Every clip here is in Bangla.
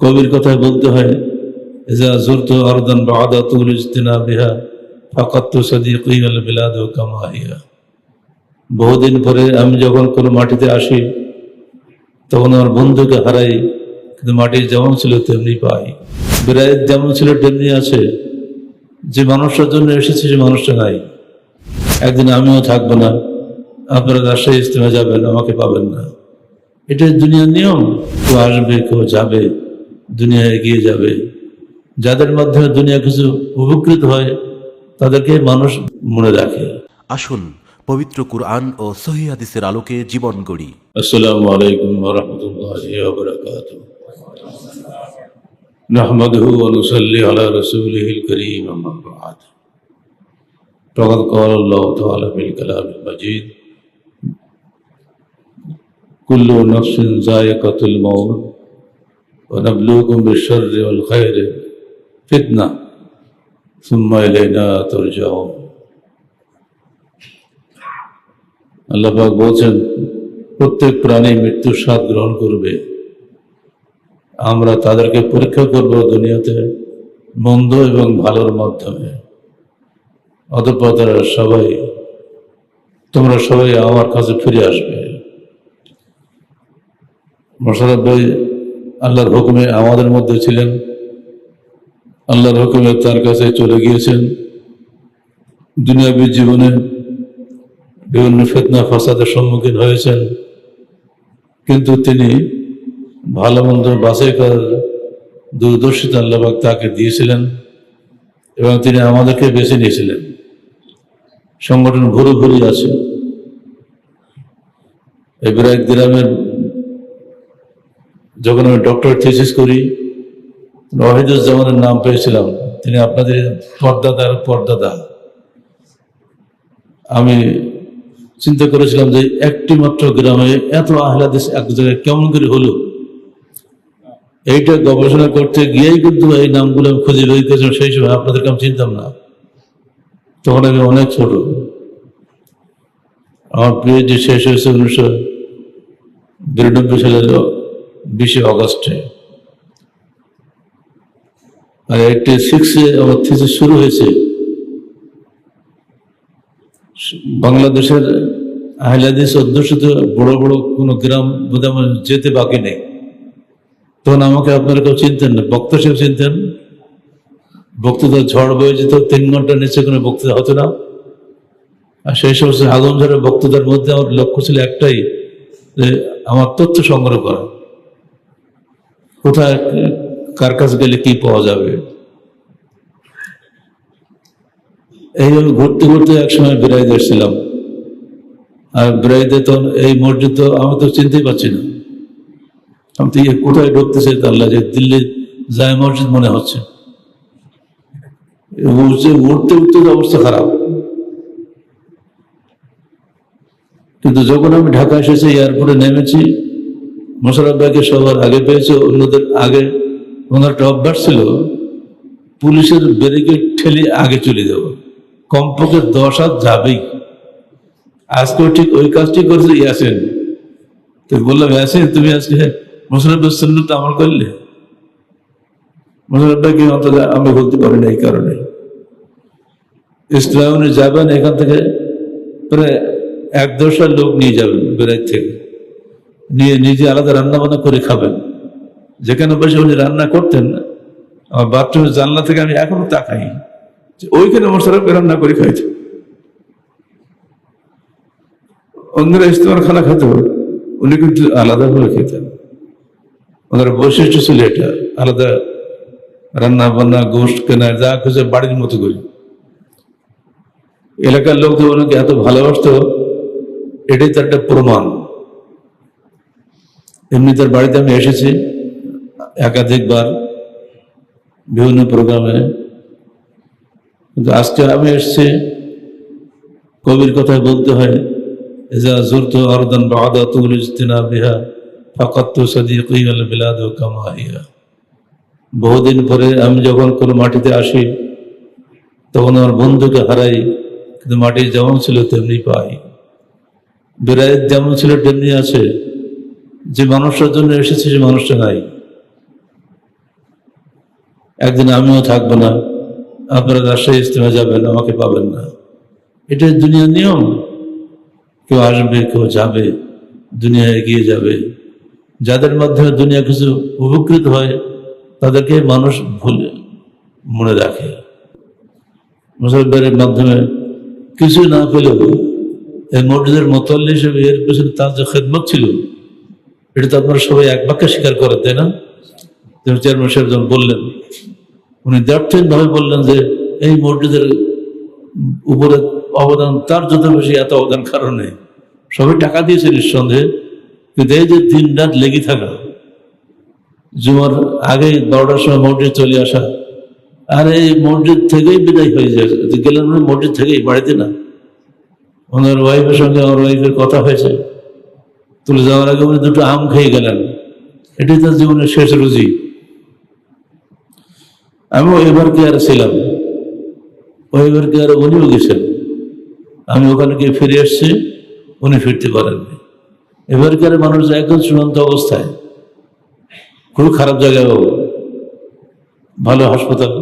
কবির কথায় বলতে হয় কামা হিয়া। বহুদিন পরে আমি যখন কোনো মাটিতে আসি, তখন আমার বন্ধুকে হারাই, কিন্তু মাটি যেমন ছিল তেমনি পাই। বেড়ায়েত যেমন ছিল তেমনি আছে। যে মানুষটার জন্য এসেছে সে মানুষটা নাই। একদিন আমিও থাকব না। আপনারা রাজশাহী ইস্তেমা যাবেন, আমাকে পাবেন না। এটা দুনিয়ার নিয়ম। কেউ আসবে, কেউ যাবে। দুনিয়া এগিয়ে যাবে। যাদের মাধ্যমে দুনিয়া কিছু উপকৃত হয় তাদেরকে মানুষ মনে রাখে। আসুন পবিত্র কুরআন ও সহি হাদিসের আলোকে জীবন গড়ি। আসসালামু আলাইকুম ওয়া রাহমাতুল্লাহি ওয়া বারাকাতুহু নাহমাদুহু ওয়া নুসাল্লি আলা রাসূলিহিল কারীম আম্মা বা'দ। আল্লাহু তাআলা কুল্লু নাফসিন যায়িকাতুল মাউত। ونبلوكم بالشر والخير فتنة ثم إلينا ترجعون আল্লাহ পাক বলছেন প্রত্যেক প্রাণী মৃত্যুর স্বাদ গ্রহণ করবে আমরা তাদেরকে পরীক্ষা করব দুনিয়াতে মন্দ এবং ভালোর মাধ্যমে অতঃপর তারা সবাই তোমরা সবাই আমার কাছে ফিরে আসবে মোশারফ ভাই আল্লাহর হুকুমে আমাদের মধ্যে ছিলেন। আল্লাহর হুকুমে তার কাছে চলে গিয়েছেন। দুনিয়াবী জীবনে বিভিন্ন ফেতনা, ফাসাদের সম্মুখীন হয়েছেন। কিন্তু তিনি ভালো মন্দ বাছাই করার দূরদর্শিতা আল্লাহবাক তাকে দিয়েছিলেন এবং তিনি আমাদেরকে বেছে নিয়েছিলেন। সংগঠন ভুরু ভুরি আছে। এবার গ্রামের যখন আমি ডক্টর থিসিস করি ওয়াহিদুজ্জামানের নাম পেয়েছিলাম। তিনি আপনাদের পর্দাদার পর্দাদা। আমি চিন্তা করেছিলাম যে একটি মাত্র গ্রামে এত আহলাদিস এক জায়গায় কেমন করে হলো? এইটা গবেষণা করতে গিয়েই কিন্তু এই নামগুলো আমি খুঁজে বের করেছিলাম, সেই সময় আপনাদেরকে আমি চিনতাম না। তখন আমি অনেক ছোট। আমার পিএইচডি শেষ হয়েছে উনিশশো বিরানব্বই সালের বিশে অগস্টে। আর এইটি সিক্সে আমার থিসিস শুরু হয়েছে। বাংলাদেশের আহলাদিস অধ্যুষিত বড় বড় কোনো গ্রাম বোধহয় আমার যেতে বাকি নেই। তখন আমাকে আপনারা কেউ চিনতেন না? বক্তা সাহেব চিনতেন? বক্তৃতা ঝড় বয়ে যেত, তিন ঘণ্টার নিচে কোনো বক্তৃতা হতো না। আর সেই সমস্ত আগমঝড়ের বক্তৃতার মধ্যে আমার লক্ষ্য ছিল একটাই, যে আমার তথ্য সংগ্রহ করা। কোথায় কার গেলে কি পাওয়া যাবে? এইভাবে ঘুরতে ঘুরতে একসময় বেড়াইতে এসেছিলাম। আর বেড়াইতে তো এই মসজিদ তো আমি তো চিনতেই পারছি না। আমি তো কোথায় ঢুকতেছে আল্লাহ যে দিল্লি যায় মসজিদ মনে হচ্ছে। উঠতে উঠতে অবস্থা খারাপ। কিন্তু যখন আমি ঢাকা এসেছি, এয়ারপোর্টে নেমেছি মোশারফ ভাইকে সবার আগে পেয়েছে, অন্যদের আগে। ওনার একটা অভ্যাস ছিল, পুলিশের ব্যারিকেড ঠেলে আগে চলে যাব কমপক্ষে দশ হাত যাবেই। আজকেও ঠিক ওই কাজটি করেছে ইয়াসেন। তো বললাম, ইয়াসেন, তুমি আজকে মুসলিমের সুন্নত আমল করলে? মুসলিম ভাইকে অন্তত আমি বলতে পারি না এই কারণে। ইসলামে যাবেন এখান থেকে প্রায় এক দশটা লোক নিয়ে যাবেন বেড়াই থেকে। নিয়ে নিজে আলাদা রান্না বান্না করে খাবেন। যেখানে বসে উনি রান্না করতেন, আমার বাথরুমের জানলা থেকে আমি এখনও তাকাই। ওইখানে মোশারফ রান্না করে খাইছে। অন্যরা ইস্তেমার খানা খেতে উনি কিন্তু আলাদা করে খেতেন। ওনার বৈশিষ্ট্য ছিল এটা, আলাদা রান্না বান্না গোষ্ঠ কেনা, যা খুঁজে বাড়ির মতো করি। এলাকার লোক তো ওনাকে এত ভালোবাসতো, এটাই তার একটা প্রমাণ। এমনি তার বাড়িতে আমি এসেছি একাধিকবার, বিভিন্ন প্রোগ্রামে। কিন্তু আজকে আমি এসছি, কবির কথায় বলতে হয় বহুদিন পরে আমি যখন কোনো মাটিতে আসি, তখন আমার বন্ধুকে হারাই, কিন্তু মাটি যেমন ছিল তেমনি পাই। বেড়ায়েত যেমন ছিল, তেমনি আছে। যে মানুষটার জন্য এসেছে, সে মানুষটা নাই। একদিন আমিও থাকব না, আপনারা রাজশাহী ইস্তেমা যাবেন, আমাকে পাবেন না। এটাই দুনিয়ার নিয়ম। কেউ আসবে, কেউ যাবে, দুনিয়া এগিয়ে যাবে। যাদের মাধ্যমে দুনিয়া কিছু উপকৃত হয়, তাদেরকে মানুষ ভুলে মনে রাখে। মুসলমানের মাধ্যমে কিছু না পেলেও এই মসজিদের মোতাল্লি হিসেবে এর পেছনে তার যে খেদমত ছিল এটা তো আপনারা সবাই এক বাক্যে স্বীকার করেন, তাই না? চেয়ারম্যান সাহেব যখন বললেন, উনি ভাবে বললেন যে, এই মসজিদের উপরে অবদান, তার যত বেশি এত অবদান কারণ সবাই টাকা দিয়েছে নিঃসন্দেহে, কিন্তু এই যে দিন রাত লেগে থাকা, জুমার আগে বারোটার সময় মসজিদ চলে আসা, আর এই মসজিদ থেকেই বিদায় হয়ে যায়। গেলেন উনি মসজিদ থেকেই, বাড়িতে না। ওনার ওয়াইফের সঙ্গে আমার ওয়াইফের কথা হয়েছে। তুলে যাওয়ার আগে উনি দুটো আম খেয়ে গেলেন। এটাই তার জীবনের শেষ রুজি। আমিও এবার কি আর ছিলাম? ওই এবার কি আর উনিও গেছেন? আমি ওখানে গিয়ে ফিরে এসছি, উনি ফিরতে পারেননি। এবার কি আর মানুষ একদম চূড়ান্ত অবস্থায়। খুব খারাপ জায়গায় ভালো হাসপাতাল,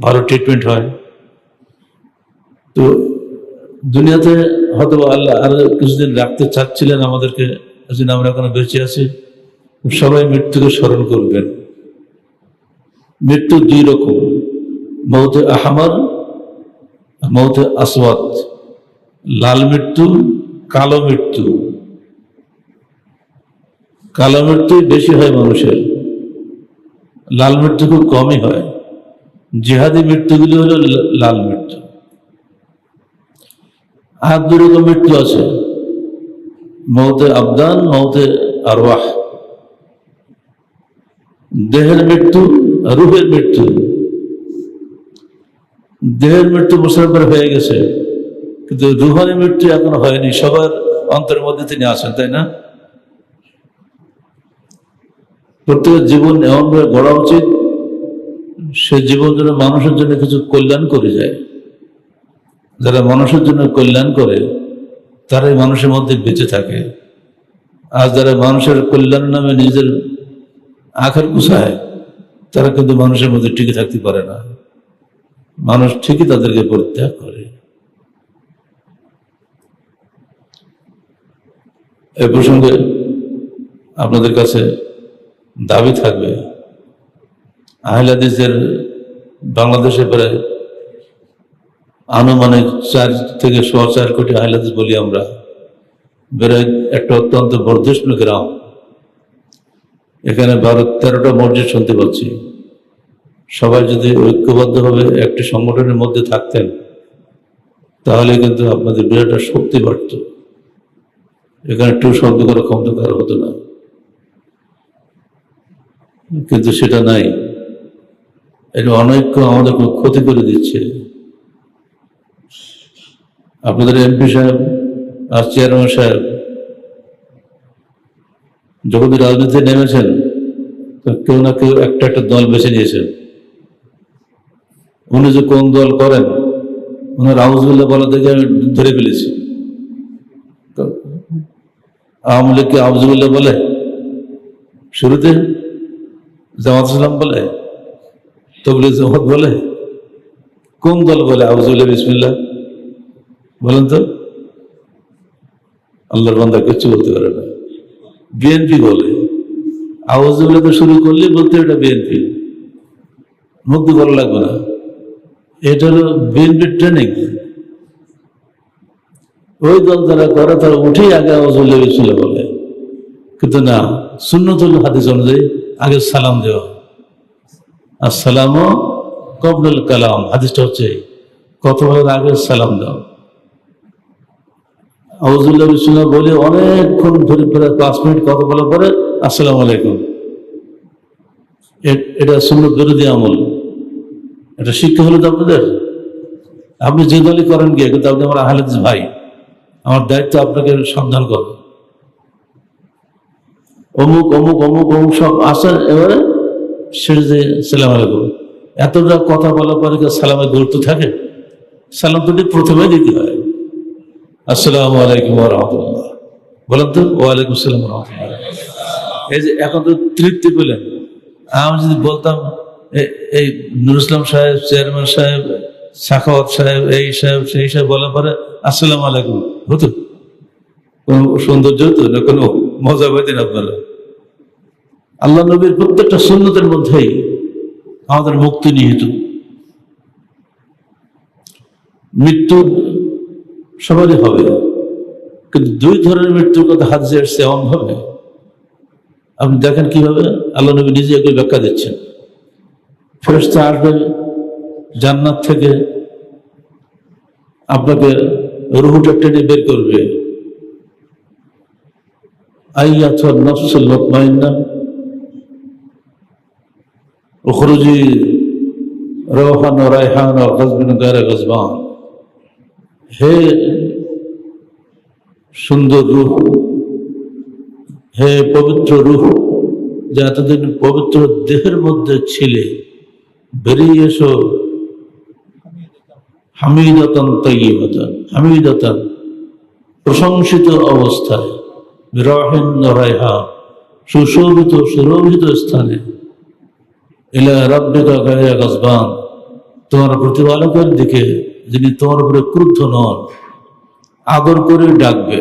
ভালো ট্রিটমেন্ট হয়। তো দুনিয়াতে হয়তো আল্লাহ আরও কিছুদিন রাখতে চাচ্ছিলেন আমাদেরকে। যেন আমরা এখনও বেঁচে আছি সবাই মৃত্যুকে স্মরণ করবেন। মৃত্যু দুই রকম মৌতে আহমার মৌতে আসওয়াত। লাল মৃত্যু, কালো মৃত্যু। কালো মৃত্যুই বেশি হয় মানুষের। লাল মৃত্যু খুব কমই হয়। জেহাদি মৃত্যুগুলি হলো লাল মৃত্যু। আর দু রকম মৃত্যু আছে। মৌতে আবদান মৌতে আরওয়াহ। দেহের মৃত্যু রূপের মৃত্যু। দেহের মৃত্যু মুসলমান হয়ে গেছে। কিন্তু রুহানি মৃত্যু এখনও হয়নি, সবার অন্তরের মধ্যে তিনি আছেন, তাই না? প্রত্যেকের জীবন এমনভাবে গড়া উচিত, সে জীবন যেন মানুষের জন্য কিছু কল্যাণ করে যায়। যারা মানুষের জন্য কল্যাণ করে তারাই মানুষের মধ্যে বেঁচে থাকে। আর যারা মানুষের কল্যাণ নামে নিজের আখার কুসায় তারা কিন্তু মানুষের মধ্যে টিকে থাকতে পারে না। মানুষ ঠিকই তাদেরকে পরিত্যাগ করে। এ প্রসঙ্গে আপনাদের কাছে দাবি থাকবে আহলাদিসের বাংলাদেশে প্রায় আনুমানিক চার থেকে ছ, চার কোটি আহলাদিস বলি আমরা। বেড়ে একটা অত্যন্ত বর্ধিষ্ণু গ্রাম। এখানে বারো তেরোটা মসজিদ শুনতে পাচ্ছি। সবাই যদি ঐক্যবদ্ধভাবে একটি সংগঠনের মধ্যে থাকতেন, তাহলে কিন্তু আপনাদের বিরাট শক্তি বাড়ত। এখানে টু শব্দ করে ক্ষমতাকার হতো না। কিন্তু সেটা নাই। এটা অনৈক্য আমাদের ক্ষতি করে দিচ্ছে। আপনাদের এমপি সাহেব, আর চেয়ারম্যান সাহেব, যখন রাজনীতিতে নেমেছেন, তো কেউ না কেউ একটা একটা দল বেছে নিয়েছেন। উনি যে কোন দল করেন ওনার আউজবুল্লাহ বলা দেখে আমি ধরে ফেলেছি। আওয়ামী লীগকে আউজবুল্লাহ বলে, শুরুতে জামাত ইসলাম বলে, তবলিগ জামাত বলে, কোন দল বলে আউজুল্লাহ বিসমিল্লাহ? বলেন তো, আল্লাহর বান্দা কিচ্ছু বলতে পারে না। বিএনপি বলে আউজুল্লাহ তো শুরু করলে বলতে এটা বিএনপি। মুক্তি ভালো লাগবে না। এটা হলো বিএনপির ট্রেনিং ওই দল যারা করে তারা উঠেই আগে আউজুল্লাহ বিসমিল্লাহ বলে। কিন্তু না সুন্নতুল হাদিস অনুযায়ী আগে সালাম দেওয়া। আসসালাম কবনুল কালাম, হাদিসটা হচ্ছে। কত আগে সালাম দাও আউজুল্লাহ বিসমুল্লাহ বলে অনেকক্ষণ ধরে প্রায় পাঁচ মিনিট কথা বলার পরে, আসসালামু আলাইকুম। এটা সুন্নত বিরোধী আমল। এটা শিক্ষা হলো তো আপনাদের? আপনি যে দলই করেন গিয়ে, কিন্তু আপনি আমার আহলেদ ভাই। আমার দায়িত্ব আপনাকে সন্ধান করো। অমুক অমুক অমুক অমুক সব আসেন, এবারে সেটা যে, সালাম আলাইকুম। এতটা কথা বলার পরে সালামের গুরুত্ব থাকে? সালাম তো প্রথমে দিতে হয়। আসসালামু আলাইকুম রহমতুল্লাহ। বলেন তো ওয়ালাইকুম আসসালাম রহমতুল্লাহ। এই যে এখন তো তৃপ্তি পেলেন। আমি যদি বলতাম এই নুর ইসলাম সাহেব, চেয়ারম্যান সাহেব, সাখাওয়াত সাহেব, এই সাহেব, সেই সাহেব বলার পরে আসসালাম আলাইকুম। হতো? কোনো সৌন্দর্য হতো না? কোনো মজা পাইতেন আপনারা? আল্লাহ নবীর প্রত্যেকটা সুন্নতের মধ্যেই আমাদের মুক্তি নিহিত। মৃত্যু সবারই হবে। কিন্তু দুই ধরনের মৃত্যুর কথা হাত যে এসছে ভাবে। আপনি দেখেন কীভাবে? আল্লাহ নবী নিজে এগুলো ব্যাখ্যা দিচ্ছেন। ফেরস্তা আসবে জান্নাত থেকে, আপনাকে রুহুটা টেনে বের করবে। আইয়াথা নফসুল মুতমাইন্না। উখরুজি রওহান ও রায়হান গজবিন গায়রা গজবান। হে সুন্দর রূহ হে পবিত্র রূহ যে এতদিন পবিত্র দেহের মধ্যে ছিলে, বেরিয়ে এসো। হামিদাতন তৈবতন হামিদাতন, প্রশংসিত অবস্থায় রহেন রায়হা সুশোভিত, সুরভিত স্থানে। এলা রব্বিকা গায়া গজবান, তোমার প্রতিপালকের দিকে যিনি তোমার উপরে ক্রুদ্ধ নন আদর করে ডাকবে।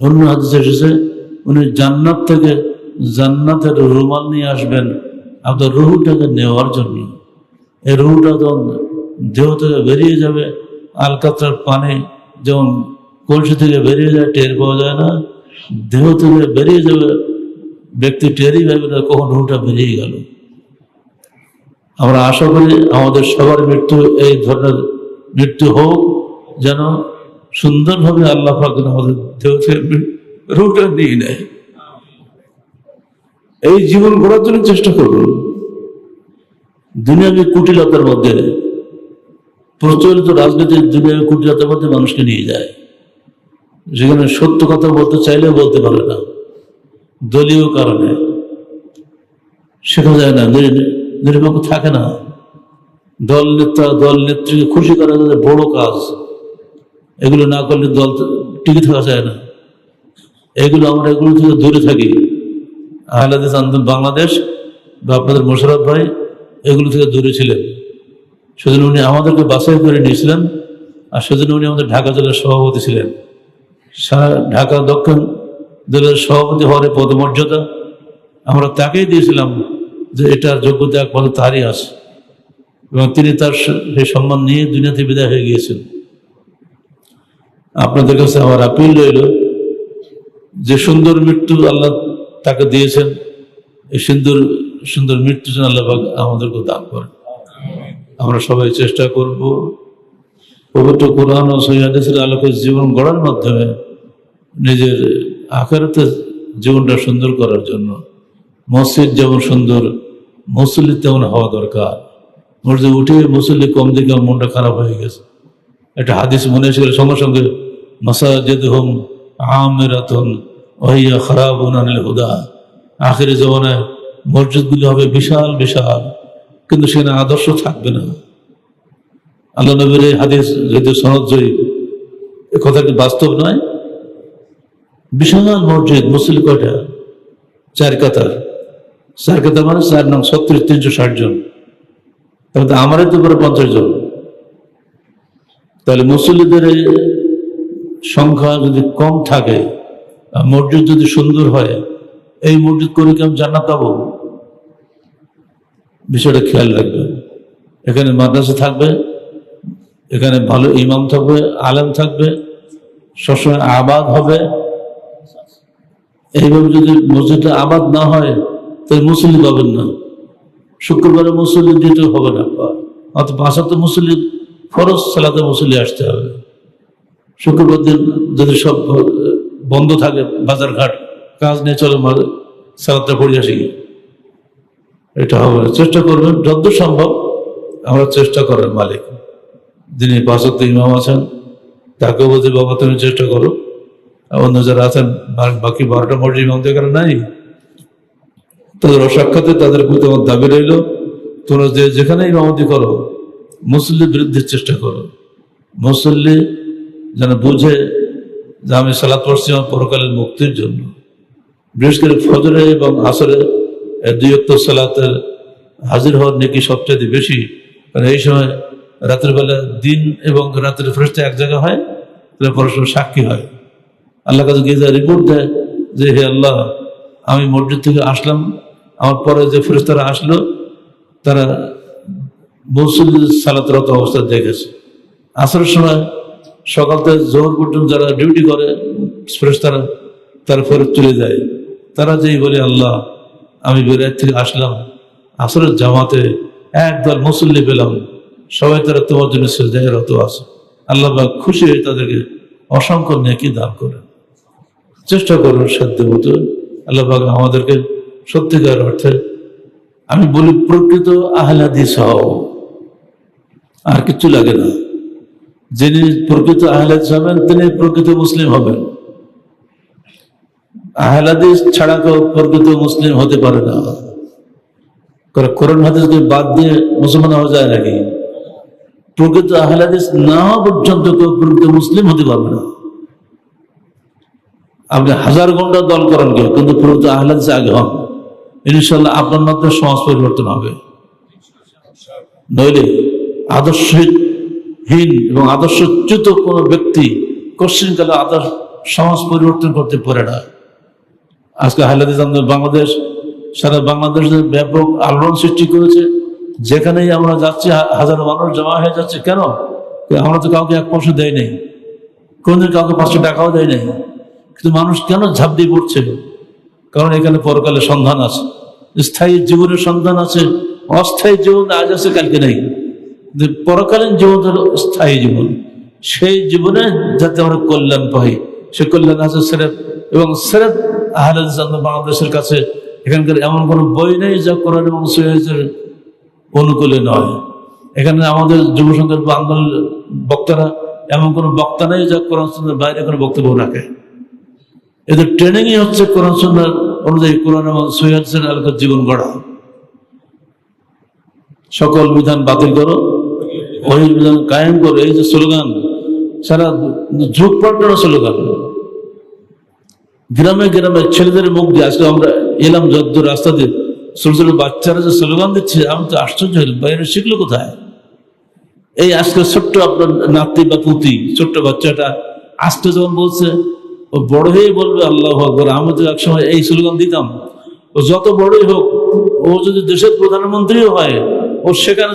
অন্য হাদিসে এসেছে, উনি জান্নাত থেকে জান্নাতের রুমাল নিয়ে আসবেন, আপনার রুহুটাকে নেওয়ার জন্য। এই রুহুটা তখন দেহ থেকে বেরিয়ে যাবে, আলকাতরার পানি যেমন কলসি থেকে বেরিয়ে যায়, টের পাওয়া যায় না। দেহ থেকে বেরিয়ে যাবে, ব্যক্তি টেরই পাবে না, কখন রুহুটা বেরিয়ে গেল। আমরা আশা করি আমাদের সবার মৃত্যু এই ধরনের মৃত্যু হোক, যেন সুন্দরভাবে আল্লাহ পাক যেন আমাদের থেকে নিয়ে নেয়। এই জীবন গড়ার জন্য চেষ্টা করুন। দুনিয়াবী কুটিলতার মধ্যে, প্রচলিত রাজনীতির দুনিয়াবী কুটিলতার মধ্যে মানুষকে নিয়ে যায়। যেখানে সত্য কথা বলতে চাইলেও বলতে পারে না। দলীয় কারণে। শেখা যায় না, নির- নিরপেক্ষ থাকে না। দল নেতা, দল নেত্রীকে খুশি করা তাদের বড় কাজ। এগুলো না করলে দল টিকে থাকা যায় না। এগুলো আমরা এগুলো থেকে দূরে থাকি। আহলাদিস আন্দোলন বাংলাদেশ বা আপনাদের মোশারফ ভাই এগুলো থেকে দূরে ছিলেন। সেজন্য উনি আমাদেরকে বাছাই করে নিয়েছিলেন আর সেজন্য উনি আমাদের ঢাকা জেলার সভাপতি ছিলেন। ঢাকা দক্ষিণ জেলার সভাপতি হওয়ার পদমর্যাদা আমরা তাকেই দিয়েছিলাম যে এটার যোগ্যতা একমাত্র তারই আছে। এবং তিনি তার সেই সম্মান নিয়ে দুনিয়াতে বিদায় হয়ে গিয়েছেন। আপনাদের কাছে আমার আপিল রইল যে সুন্দর মৃত্যু আল্লাহ তাকে দিয়েছেন, এই সুন্দর সুন্দর মৃত্যু যেন আল্লাহ আমাদেরকে দান করেন। আমরা সবাই চেষ্টা করব পবিত্র কোরআন ও সৈয়াদেশের আলোকে জীবন গড়ার মাধ্যমে নিজের আকারতে জীবনটা সুন্দর করার জন্য মসজিদ যেমন সুন্দর মুসল্লি তেমন হওয়া দরকার। মসজিদে উঠে মুসল্লি কম দিকে মনটা খারাপ হয়ে গেছে। একটা হাদিস মনে এসে গেলে সঙ্গে সঙ্গে মাসাজেদ হোম আমেরাতন ওহিয়া খারাপ আনিল হুদা। আখেরি জমানায় মসজিদগুলি হবে বিশাল বিশাল, কিন্তু সেখানে আদর্শ থাকবে না। আল্লাহ নবীর এই হাদিস যদি সনদ জয়ী, এ কথা কি বাস্তব নয়? বিশাল মসজিদ মুসলিম কয়টা? চার কাতার। চার কাতার মানে চার নাম ছত্রিশ, তিনশো ষাট জন। তাহলে তো আমারই তো পরে পঞ্চাশ জন। তাহলে মুসল্লিদের সংখ্যা যদি কম থাকে মসজিদ যদি সুন্দর হয়, এই মসজিদ করে কি আমি জান্নাত পাবো? বিষয়টা খেয়াল রাখবেন। এখানে মাদ্রাসা থাকবে, এখানে ভালো ইমাম থাকবে, আলেম থাকবে, সবসময় আবাদ হবে। এইভাবে যদি মসজিদটা আবাদ না হয়, তাহলে মুসল্লি পাবেন না। শুক্রবারে মুসল্লি দিতে হবে না। অত বাসাতে মুসল্লি ফরজ, সালাতে মুসল্লি আসতে হবে। শুক্রবার দিন যদি সব বন্ধ থাকে বাজার ঘাট কাজ নিয়ে চলে মা- সালাদটা পড়ে আসি এটা হবে। চেষ্টা করবেন যতদূর সম্ভব, আমরা চেষ্টা করার মালিক। যিনি বাসত্ব ইমাম আছেন, তাকেও বলতে বাবা তুমি চেষ্টা করো। অন্য যারা আছেন, বাকি বারোটা মসজিদ ইমাম তো এখানে নাই। তাদের অসাক্ষাতে তাদের প্রতি আমার দাবি রইল। তোমরা যে যেখানে ইমামতি করো মুসল্লি বৃদ্ধির চেষ্টা করো। মুসল্লি যেন বুঝে যে আমি সালাত পড়ছি আমার পরকালের মুক্তির জন্য। বিশেষ করে ফজরে এবং আসরে এই দুই অক্ত সালাতের হাজির হওয়ার নাকি সবচেয়ে বেশি। কারণ এই সময় রাতের বেলা দিন এবং রাতের ফেরস্তা এক জায়গায় হয়, তাহলে পরস্পর সাক্ষী হয়। আল্লাহ কাছে গিয়ে রিপোর্ট দেয় যে, হে আল্লাহ, আমি মসজিদ থেকে আসলাম আমার পরে যে ফেরস্তারা আসলো, তারা মসজিদ সালাতরত অবস্থা দেখেছে। আসরের সময় সকাল থেকে জোহর পর্যন্ত যারা ডিউটি করে ফেরস্তারা তারা ফেরত চলে যায়। তারা যেই বলে, আল্লাহ, আমি বেরাত থেকে আসলাম। আসরের জামাতে একদল মুসল্লি পেলাম। সবাই তারা তোমার জন্য সেজদায় রত আছে। আল্লাহ খুশি হয়ে তাদেরকে অসংখ্য নেকি দান করেন। চেষ্টা করুন সাধ্য মতো। আল্লাহ আমাদেরকে সত্যিকার অর্থে আমি বলি, প্রকৃত আহলাদিস হও আর কিছু লাগে না। যিনি প্রকৃত আহলাদিস হবেন, তিনি প্রকৃত মুসলিম হবেন। আহলাদিস ছাড়া কেউ প্রকৃত মুসলিম হতে পারে না। কোরআন হাদিসকে বাদ দিয়ে মুসলমান হওয়া যায় নাকি? প্রকৃত আহলাদিস না পর্যন্ত কেউ প্রকৃত মুসলিম হতে পারবে না। আপনি হাজার ঘণ্টা দল করেন কেউ, কিন্তু প্রকৃত আহলাদিস আগে হন। ইনশাল্লাহ আপনার মাধ্যমে সমাজ পরিবর্তন হবে। নইলে আদর্শহীন এবং আদর্শচ্যুত কোনো ব্যক্তি কশ্চিনকালে আদর্শ সমাজ পরিবর্তন করতে পারে না। আজকে আন্দোলন বাংলাদেশ, সারা বাংলাদেশে ব্যাপক আলোড়ন সৃষ্টি করেছে। যেখানেই আমরা যাচ্ছি হাজারো মানুষ জমা হয়ে যাচ্ছে। কেন? আমরা তো কাউকে এক পয়সা দেয় নাই। কোনদিন কাউকে পাঁচশো টাকাও দেয় নাই। কিন্তু মানুষ কেন ঝাঁপ দিয়ে পড়ছে? কারণ এখানে পরকালে সন্ধান আছে। স্থায়ী জীবনের সন্ধান আছে, অস্থায়ী জীবন আজ আছে, কালকে নেই। পরকালীন জীবন হলো স্থায়ী জীবন। সেই জীবনে যাতে আমরা কল্যাণ পাই, সে কল্যাণ আছে সেরেফ। এবং সেরেফ আহলে বাংলাদেশের কাছে এখানকার এমন কোনো বই নেই যা কোরআন এবং সৈয়দের অনুকূলে নয়। এখানে আমাদের যুব সংঘের বা আন্দোলন বক্তারা এমন কোনো বক্তা নেই যা সুন্দর বাইরে কোনো বক্তব্য রাখে। এদের ট্রেনিংই হচ্ছে কোরআন সুন্দর অনুযায়ী কোরআন এবং সৈয়দ আলোকের জীবন গড়া। সকল বিধান বাতিল করো। ওই বিধান কায়েম করো। এই যে স্লোগান, সারা যুগ পাল্টানো স্লোগান। গ্রামে গ্রামে ছেলেদের মুখ দিয়ে আজকে আমরা এলাম যদ্দ রাস্তা দিয়ে। ছোট ছোট বাচ্চারা যে স্লোগান দিচ্ছে, আমি তো আশ্চর্য হলাম বাইরে শিখলো কোথায়? এই আজকে ছোট্ট আপনার নাতি বা পুতি, ছোট্ট বাচ্চাটা আজকে যখন বলছে ও বড় হয়ে বলবে, আল্লাহ আকবর। আমি তো একসময় এই স্লোগান দিতাম, ও যত বড়ই হোক, ও যদি দেশের প্রধানমন্ত্রীও হয়, ও সেখানে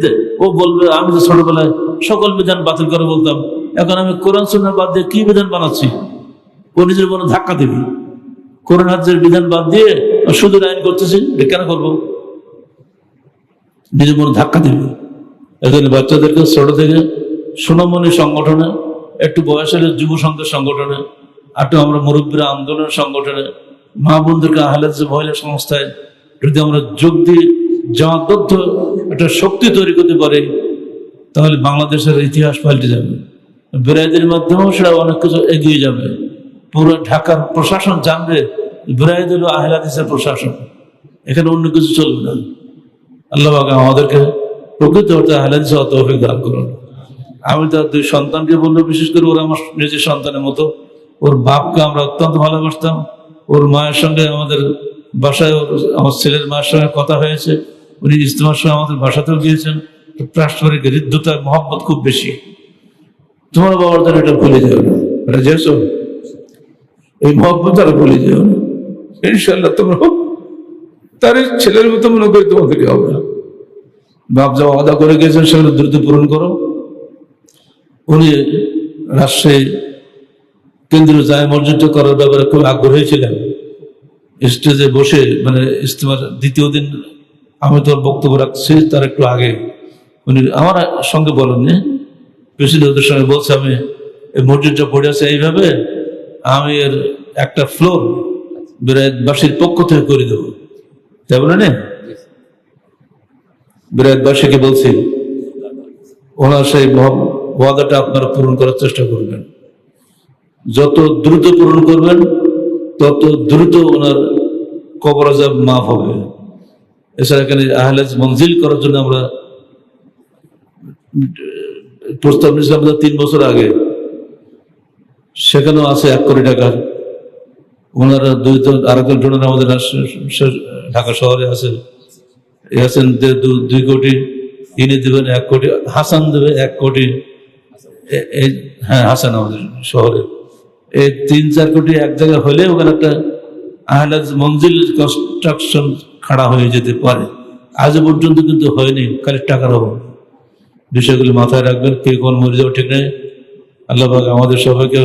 দে- ও বলবে, আমি তো ছোটবেলায় সকল বিধান বাতিল করে বলতাম, এখন আমি কোরআন, সুন্নাহ বাদ দিয়ে কি বিধান বানাচ্ছি? ও নিজের মনে ধাক্কা দিবি। কোরআন হাজের বিধান বাদ দিয়ে শুধু আইন করতেছি কেন করব? নিজের মনে ধাক্কা দিবি। এখানে বাচ্চাদেরকে ছোট থেকে সোনামণি সংগঠনে, একটু বয়স হলে যুব সংঘের সংগঠনে একটু আমরা মুরব্বীরা আন্দোলন সংগঠনে মা বোনদেরকে আহলাদ যে মহিলা সংস্থায় যদি আমরা যোগ দিয়ে জবাববদ্ধ একটা শক্তি তৈরি করতে পারি, তাহলে বাংলাদেশের ইতিহাস পাল্টে যাবে। বেরাইদের মাধ্যমেও সেটা অনেক কিছু এগিয়ে যাবে। পুরো ঢাকার প্রশাসন জানবে বেরাইদ হলো আহলাদিসের প্রশাসন। এখানে অন্য কিছু চলবে না। আল্লাহ আমাদেরকে প্রকৃত অর্থে আহলাদিস তৌফিক দান করুন। আমি তার দুই সন্তানকে বলল বিশেষ করে ওরা আমার নিজের সন্তানের মতো। ওর বাপকে আমরা অত্যন্ত ভালোবাসতাম। ওর মায়ের সঙ্গে আমাদের বাসায় আমার ছেলের মায়ের সঙ্গে কথা হয়েছে। উনি ইজতেমার সঙ্গে আমাদের বাসাতেও গিয়েছেন। পারস্পরিক হৃদ্যতা মহব্বত খুব বেশি। তোমার বাবার দ্বারা এটা ভুলে যাও না। এটা যেছো এই মহব্বত তারা ভুলে যাও না। ইনশাল্লাহ তোমরা তার ছেলের মতো মনে করি তোমাদেরকে হবে। না বাপ যা ওয়াদা করে গেছেন সেগুলো দ্রুত পূরণ করো। উনি রাজশাহী কেন্দ্রীয় জায় মসজিদটা করার ব্যাপারে খুব আগ্রহী ছিলেন। স্টেজে বসে মানে ইস্তেমার দ্বিতীয় দিন আমি তোর বক্তব্য রাখছি, তার একটু আগে। উনি আমার সঙ্গে বলেননি প্রেসিডেন্টের সঙ্গে বলছে আমি, এই মসজিদটা পড়ে আছে এইভাবে, আমি এর একটা ফ্লোর বিরাটবাসীর পক্ষ থেকে করে দেবো। তাই বলে না বলছি, ওনার সেই ওয়াদাটা আপনারা পূরণ করার চেষ্টা করবেন। যত দ্রুত পূরণ করবেন, তত দ্রুত ওনার কবর আজাব মাফ হবে। এছাড়া এখানে আহলেজ মঞ্জিল করার জন্য আমরা, প্রস্তাব নিয়েছিলাম তিন বছর আগে। সেখানেও আছে এক কোটি টাকার ওনারা দুই আরেকজন ডোনার আমাদের ঢাকা শহরে আছে। ইয়াসিন দে- দু- দুই কোটি। ইনি দেবেন এক কোটি। হাসান দেবে এক কোটি। হ্যাঁ হাসান আমাদের শহরে। এই তিন, চার কোটি এক জায়গায় হলে ওখানে একটা আহলাদ মঞ্জিল কনস্ট্রাকশন খাড়া হয়ে যেতে পারে। আজ পর্যন্ত কিন্তু হয়নি, খালি টাকার অভাব। বিষয়গুলি মাথায় রাখবেন, কে কোন মরে যাওয়া ঠিক নেই। আল্লাহ আমাদের সবাইকে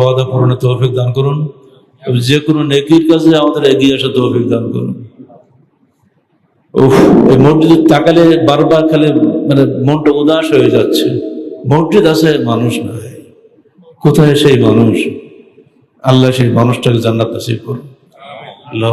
ওয়াদা পূরণের তৌফিক দান করুন। যে কোনো নেকির কাছে আমাদের এগিয়ে আসা তৌফিক দান করুন। এই মসজিদ তাকালে বারবার খালি মানে মনটা উদাস হয়ে যাচ্ছে। মসজিদ আছে, মানুষ নয় কোথায় সেই মানুষ? আল্লাহ সেই মানুষটাকে জান্নাত নসিব করুন। আল্লাহ